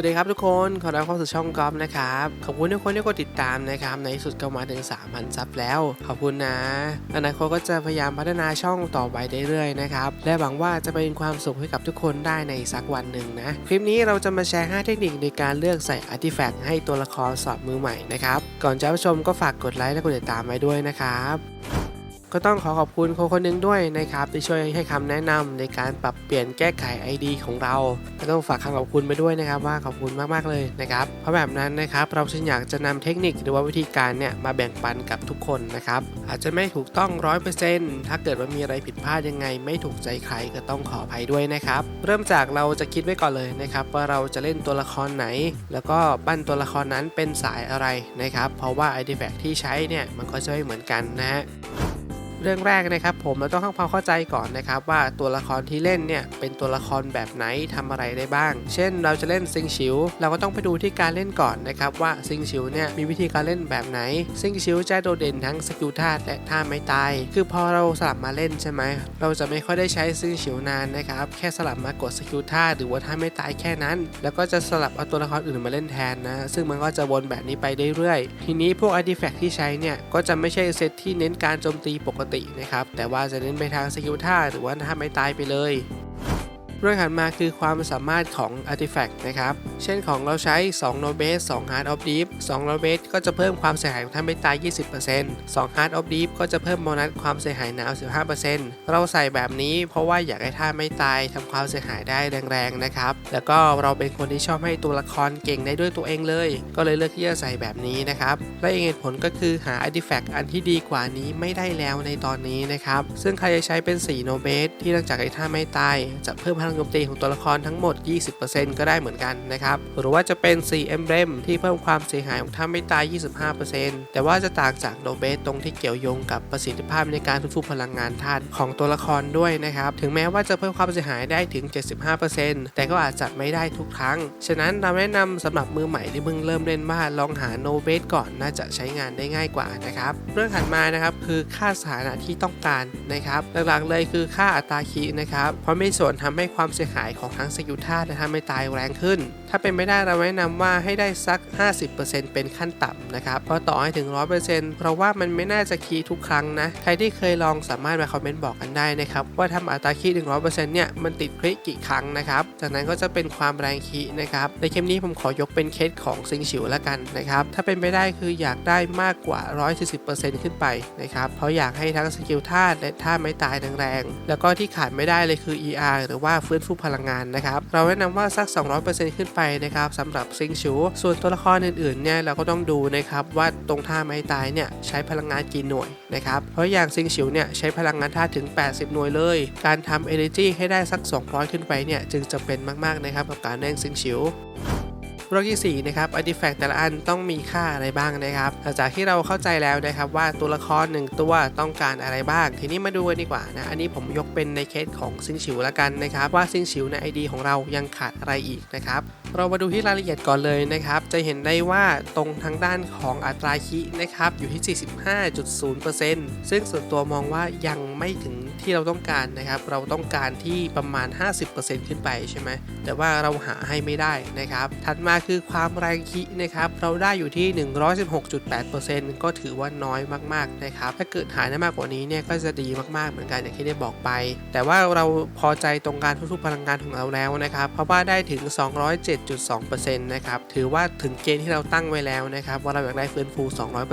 วัสดีครับทุกคนขอรับเข้าสู่ช่องกอล์ฟนะครับขอบคุณทุกคนที่กดติดตามนะครับในที่สุดก็มาถึง 3,000 ซับแล้ว ขอบคุณนะอนาคตก็จะพยายามพัฒนาช่องต่อไปเรื่อยๆนะครับและหวังว่าจะเป็นความสุขให้กับทุกคนได้ในสักวันหนึ่งนะคลิปนี้เราจะมาแชร์ 5 เทคนิคในการเลือกใส่อาร์ติแฟกต์ให้ตัวละครสอบมือใหม่นะครับก่อนจะชมก็ฝากกดไลค์และกดติดตามไว้ด้วยนะครับ ก็ต้องขอขอบคุณคนคนหนึ่งด้วยนะครับที่ช่วยให้คำแนะนำในการปรับเปลี่ยนแก้ไข ID ของเราก็ต้องฝากคำขอบคุณไปด้วยนะครับว่าขอบคุณมากๆเลยนะครับเพราะแบบนั้นนะครับเราจึงอยากจะนำเทคนิคหรือว่าวิธีการเนี่ยมาแบ่งปันกับทุกคนนะครับอาจจะไม่ถูกต้อง 100%ถ้าเกิดว่ามีอะไรผิดพลาดยังไง ไม่ถูกใจใครก็ต้องขออภัยด้วยนะครับเริ่มจากเราจะคิดไว้ก่อนเลยนะครับว่าเราจะเล่นตัวละครไหน แล้วก็ปั้นตัวละครนั้นเป็นสายอะไรนะครับเพราะว่า ID f a c t ที่ใช้เนี่ยมันก็จะไม่เหมือนกันนะฮะ เรื่องแรกนะครับผมเราต้องทำความเข้าใจก่อนนะครับว่าตัวละครที่เล่นเนี่ยเป็นตัวละครแบบไหนทำอะไรได้บ้าง เช่น เราจะเล่นซิงชิวเราก็ต้องไปดูที่การเล่นก่อนนะครับว่าซิงชิวเนี่ยมีวิธีการเล่นแบบไหนซิงชิวจะโดดเด่นทั้งสกิลธาตุและท่าไม่ตาย คือพอเราสลับมาเล่นใช่ไหมเราจะไม่ค่อยได้ใช้ซิงชิวนานนะครับแค่สลับมากดสกิลธาตุหรือว่าท่าไม่ตายแค่นั้น แล้วก็จะสลับเอาตัวละครอื่นมาเล่นแทนนะซึ่งมันก็จะวนแบบนี้ไปเรื่อยๆทีนี้พวกอาร์ติแฟกต์ที่ใช้เนี่ยก็จะไม่ใช่เซตที่เน้นการโจมตีปกตินะครับ แต่ว่าจะเน้นไปทางสกิลท่าหรือว่าท่าไม่ตายไปเลย เรื่องถัดมาคือความสามารถของ Artifact นะครับ เช่นของเราใช้2 No Base 2 Heart of Deep 2 No Base ก็จะเพิ่มความเสียหายของท่านไม่ตาย 20% 2 Heart of Deep ก็จะเพิ่มโบนัสความเสียหายหนาว 15%เราใส่แบบนี้เพราะว่าอยากให้ท่านไม่ตายทำความเสียหายได้แรงๆนะครับ แล้วก็เราเป็นคนที่ชอบให้ตัวละครเก่งได้ด้วยตัวเองเลย ก็เลยเลือกที่จะใส่แบบนี้นะครับ และอีกเหตุผลก็คือหา Artifact อันที่ดีกว่านี้ไม่ได้แล้วในตอนนี้นะครับ ซึ่งใครจะใช้เป็น4 No Base ที่หลังจากไอ้ท่าไม่ตายจะเพิ่มพงโจมตีของตัวละครทั้งหมด 20%ก็ได้เหมือนกันนะครับ หรือว่าจะเป็น 4 Emblem ที่เพิ่มความเสียหายของท่าไม่ตาย 25%แต่ว่าจะต่างจาก No Base ตรงที่เกี่ยวโยงกับประสิทธิภาพในการฟื้นฟูพลังงานธาตุของตัวละครด้วยนะครับ ถึงแม้ว่าจะเพิ่มความเสียหายได้ถึง 75%แต่ก็อาจจะไม่ได้ทุกครั้ง ฉะนั้นเราแนะนำสำหรับมือใหม่ที่เพิ่งเริ่มเล่นว่าลองหา No Base ก่อนน่าจะใช้งานได้ง่ายกว่านะครับ เรื่องถัดมานะครับคือค่าสถานะที่ต้องการนะครับ หลักๆเลยคือค่าอัตราคีย์นะครับ เพราะมีส่วนทำให้ความเสียหายของทั้งสกิลธาตุและทำให้ตายแรงขึ้น ถ้าเป็นไม่ได้เราแนะนำว่าให้ได้สัก 50%เป็นขั้นต่ำนะครับเพราะต่อให้ถึง 100%เพราะว่ามันไม่น่าจะคีทุกครั้งนะ ใครที่เคยลองสามารถมาคอมเมนต์บอกกันได้นะครับว่าทำอัตราคีถึง100%เนี่ยมันติดคลิกกี่ครั้งนะครับจากนั้นก็จะเป็นความแรงคีนะครับในคลิปนี้ผมขอยกเป็นเคสของซิงฉิวแล้วกันนะครับถ้าเป็นไปได้คืออยากได้มากกว่า 140%ขึ้นไปนะครับเพราะอยากให้ทั้งสกิลธาตุและท่าไม่ตายแรงๆแล้วก็ที่ขาดไม่ได้เลยคือ ER หรือว่าฟื้นฟูพลังงานนะครับ เราแนะนำว่าสัก 200%ขึ้นไปนะครับสำหรับซิงชู ส่วนตัวละครอื่นๆเนี่ยเราก็ต้องดูนะครับว่าตรงท่าไม้ตายเนี่ยใช้พลังงานกี่หน่วยนะครับเพราะอย่างซิงชิวเนี่ยใช้พลังงานท่าถึง 80 หน่วยเลย การทำ energy ให้ได้สัก 200 ขึ้นไปเนี่ยจึงจะเป็นมากๆนะครับกับการเล่นซิงชิว เรื่องที่4นะครับ artifact แต่ละอันต้องมีค่าอะไรบ้างนะครับหลังจากที่เราเข้าใจแล้วนะครับว่าตัวละคร1ตัวต้องการอะไรบ้าง ทีนี้มาดูกันดีกว่านะอันนี้ผมยกเป็นในเคสของซิงชิวแล้วกันนะครับว่าซิงชิวใน ID ของเรายังขาดอะไรอีกนะครับเรามาดูที่รายละเอียดก่อนเลยนะครับจะเห็นได้ว่าตรงทางด้านของอัตราคีนะครับอยู่ที่ 45.0%ซึ่งส่วนตัวมองว่ายังไม่ถึงที่เราต้องการนะครับเราต้องการที่ประมาณ 50%ขึ้นไปใช่ไหมแต่ว่าเราหาให้ไม่ได้นะครับถัดมาคือความแรงคีนะครับ เราได้อยู่ที่ 116.8%ก็ถือว่าน้อยมากๆนะครับ ถ้าเกิดหายได้มากกว่านี้เนี่ยก็จะดีมากๆเหมือนกันอย่างที่ได้บอกไป แต่ว่าเราพอใจตรงการทุบพลังงานของเราแล้วนะครับ เพราะว่าได้ถึง 207.2%นะครับ ถือว่าถึงเกณฑ์ที่เราตั้งไว้แล้วนะครับว่าเราอยากได้ฟื้นฟู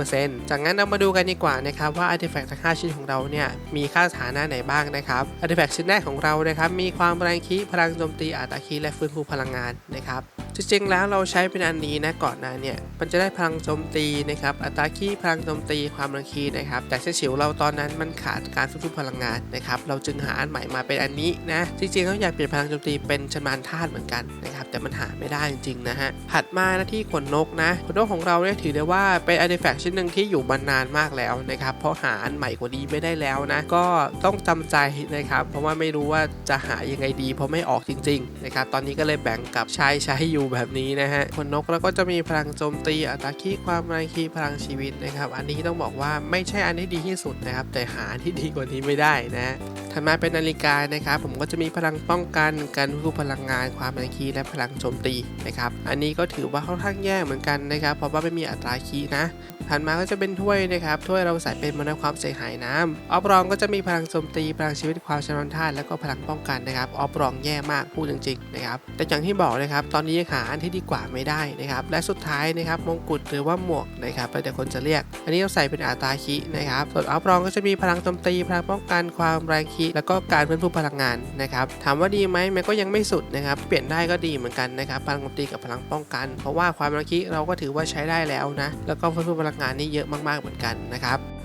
200%จากนั้นเรามาดูกันดีกว่านะครับว่า Artifact ทั้ง5ชิ้นของเราเนี่ยมีค่าสถานะไหนบ้างนะครับ Artifact ชิ้นแรกของเรานะครับมีความแรงคีพลังโจมตีอัตราคีและฟื้นฟูพลังงานนะครับ จริงๆแล้วเราใช้เป็นอันนี้นะก่อนหน้าเนี่ยมันจะได้พลังโจมตีนะครับอัตราคีพลังโจมตีความแรงคีนะครับแต่เฉฉิวเราตอนนั้นมันขาดการฟื้นฟูพลังงานนะครับเราจึงหาอันใหม่มาเป็นอันนี้นะจริงๆเราอยากเปลี่ยนพลังโจมตีเป็นชนานธาตุเหมือนกันนะครับแต่มันหาไม่ได้จริงๆนะฮะถัดมาหน้าที่ขนนกนะขนนกของเราเนี่ยถือได้ว่าเป็นอาร์ติแฟกต์ชิ้นหนึ่งที่อยู่มานานมากแล้วนะครับเพราะหาอันใหม่กว่านี้ไม่ได้แล้วนะก็ต้องจำใจนะครับเพราะว่าไม่รู้ว่าจะหายังไงดี เพราะไม่ออกจริงๆนะครับตอนนี้ก็เลยแบ่งกับชายใช้อยู่แบบนี้นะฮะขนนกแล้วก็จะมีพลังโจมตีอัตราคีความแรงคีพลังชีวิตนะครับ อันนี้ต้องบอกว่าไม่ใช่อันที่ดีที่สุดนะครับ แต่หาที่ดีกว่านี้ไม่ได้นะ ถัดมาเป็นนาฬิกานะครับ ผมก็จะมีพลังป้องกันการควบคุมพลังงานความแรงคีและพลังโจมตีนะครับ อันนี้ก็ถือว่าค่อนข้างแย่เหมือนกันนะครับ เพราะว่าไม่มีอัตราคีนะถัดมาก็จะเป็นถ้วยนะครับถ้วยเราใส่เป็นมนความเสียหายน้ำออฟรองก็จะมีพลังโจมตีพลังชีวิตความชำนาญธาแล้วก็พลังป้องกันนะครับออฟรองแย่มากพูดจริงๆนะครับแต่อย่างที่บอกนะครับตอนนี้ยังหาอันที่ดีกว่าไม่ได้นะครับและสุดท้ายนะครับมงกุฎหรือว่าหมวกนะครับแล้วแต่คนจะเรียก อันนี้เราใส่เป็นอาตาคินะครับส่วนออฟรองก็จะมีพลังโจมตีพลังป้องกันความแรงคีแล้วก็การเพิ่มพูนพลังงานนะครับถามว่าดีไหมมันก็ยังไม่สุดนะครับเปลี่ยนได้ก็ดีเหมือนกันนะครับพลังโจมตีกับพลังป้องกัน เพราะว่าความแรงคิเราก็ถือว่าใช้ได้แล้วนะแล้วก็เพิ่มพูนพลังงานนี่เยอะมากๆเหมือนกันนะครับ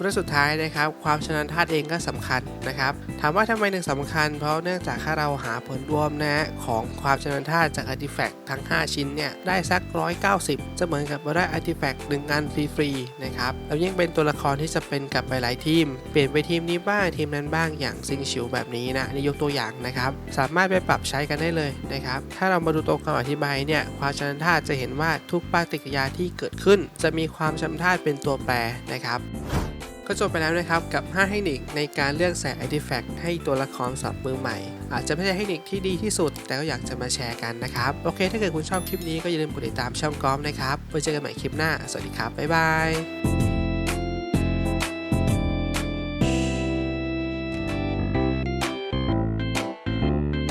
เรื่องสุดท้ายนะครับความชำนาญธาตุเองก็สำคัญนะครับถามว่าทำไมถึงสำคัญ เพราะเนื่องจากถ้าเราหาผลรวมนะของความชำนาญธาตุจากอาร์ติแฟกต์ทั้ง 5 ชิ้นเนี่ยได้สัก 190 จะเหมือนกับว่าได้อาร์ติแฟกต์หนึ่งอันฟรีๆนะครับแล้วยิ่งเป็นตัวละครที่จะเป็นกับไปหลายทีม เปลี่ยนไปทีมนี้บ้างทีมนั้นบ้างอย่างซิงชิวแบบนี้นะนี่ยกตัวอย่างนะครับสามารถไปปรับใช้กันได้เลยนะครับถ้าเรามาดูตัวคำอธิบายเนี่ยความชำนาญธาตุจะเห็นว่าทุกปฏิกิริยาที่เกิดขึ้น จะมีความชำนาญธาตุเป็นตัวแปรนะครับ ก็จบไปแล้วนะครับกับ 5 เทคนิคในการเลือกใส่ Artifact ให้ตัวละครสับมือใหม่ อาจจะไม่ใช่เทคนิคที่ดีที่สุด แต่ก็อยากจะมาแชร์กันนะครับ โอเค ถ้าเกิดคุณชอบคลิปนี้ก็อย่าลืมกดติดตามช่องกอมนะครับไว้เจอกันใหม่คลิปหน้า สวัสดีครับ บ๊ายบาย